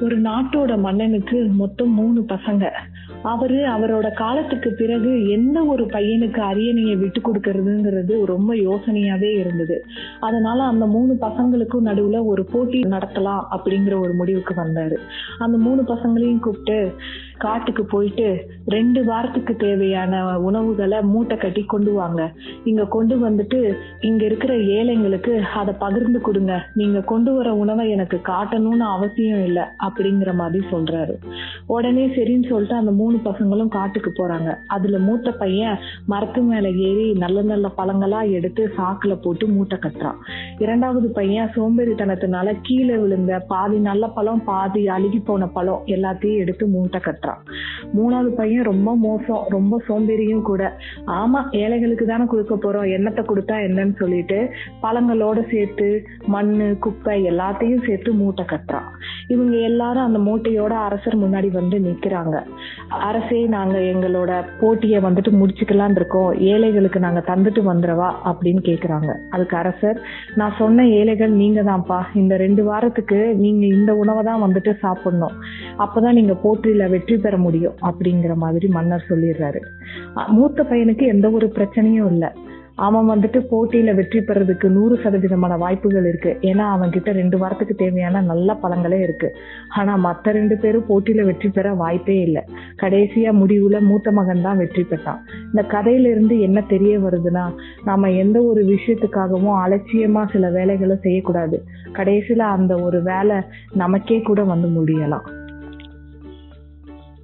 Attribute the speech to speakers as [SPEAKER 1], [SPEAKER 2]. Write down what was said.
[SPEAKER 1] ஒரு நாட்டோட மன்னனுக்கு மொத்தம் மூணு பசங்க. அவரு அவரோட காலத்துக்கு பிறகு எந்த ஒரு பையனுக்கு அரியணையை விட்டு கொடுக்கறதுங்கிறது ரொம்ப யோசனையாவே இருந்தது. அதனால அந்த மூணு பசங்களுக்கும் நடுவுல ஒரு போட்டி நடத்தலாம் அப்படிங்கிற ஒரு முடிவுக்கு வந்தாரு. அந்த மூணு பசங்களையும் கூப்பிட்டு காட்டுக்கு போயிட்டு ரெண்டு வாரத்துக்கு தேவையான உணவுகளை மூட்டை கட்டி கொண்டு வாங்க. இங்க கொண்டு வந்துட்டு இங்க இருக்கிற ஏழைங்களுக்கு அதை பகிர்ந்து கொடுங்க. நீங்க கொண்டு வர உணவை எனக்கு காட்டணும்னு அவசியம் இல்லை அப்படிங்கிற மாதிரி சொல்றாரு. உடனே சரின்னு சொல்லிட்டு அந்த மூணு பசங்களும் காட்டுக்கு போறாங்க. அதுல மூத்த பையன் மரத்து மேல ஏறி நல்ல நல்ல பழங்களா எடுத்து சாக்குல போட்டு மூட்டை கட்டுறான். இரண்டாவது பையன் சோம்பேறித்தனத்தினால கீழே விழுந்த பாதி நல்ல பழம் பாதி அழுகி போன பழம் எல்லாத்தையும் எடுத்து மூட்டை கட்டுறான். மூணாவது பையன் ரொம்ப மோசம் ரொம்ப சோம்பேறியும் கூட. ஆமா ஏழைகளுக்கு தானே கொடுக்க போறோம். எண்ணத்தை கொடுத்தா என்னன்னு சொல்லிட்டு பழங்களோட சேர்த்து மண்ணு குப்பை எல்லாத்தையும் சேர்த்து மூட்டை கட்டுறான். இவங்க எல்லாரும் அந்த மூட்டையோட அரசர் முன்னாடி வந்து நிக்கிறாங்க. அரசே நாங்க எங்களோட போட்டியை வந்துட்டு முடிச்சுக்கலான் இருக்கோம். ஏழைகளுக்கு நாங்க தந்துட்டு வந்துடவா அப்படின்னு கேக்குறாங்க. அதுக்கு அரசர் நான் சொன்ன ஏழைகள் நீங்க தான்ப்பா. இந்த ரெண்டு வாரத்துக்கு நீங்க இந்த உணவை தான் வந்துட்டு சாப்பிடணும். அப்பதான் நீங்க போட்டியில வெற்றி வெற்றி பெற முடியும் அப்படிங்கிற மாதிரி மன்னர் சொல்லிடுறாரு. மூத்த பையனுக்கு எந்த ஒரு பிரச்சனையும் இல்லை. அவன் வந்துட்டு போட்டியில வெற்றி பெறதுக்கு நூறு சதவீதமான வாய்ப்புகள் இருக்கு. ஏன்னா அவன் கிட்ட ரெண்டு வாரத்துக்கு தேவையான நல்ல பழங்களே இருக்கு. ஆனா மத்த ரெண்டு பேரும் போட்டியில வெற்றி பெற வாய்ப்பே இல்லை. கடைசியா முடிவுல மூத்த மகன் தான் வெற்றி பெற்றான். இந்த கதையில இருந்து என்ன தெரிய வருதுன்னா நாம எந்த ஒரு விஷயத்துக்காகவும் அலட்சியமா சில வேலைகளை செய்யக்கூடாது. கடைசியில அந்த ஒரு வேலை நமக்கே கூட வந்து முடியலாம்.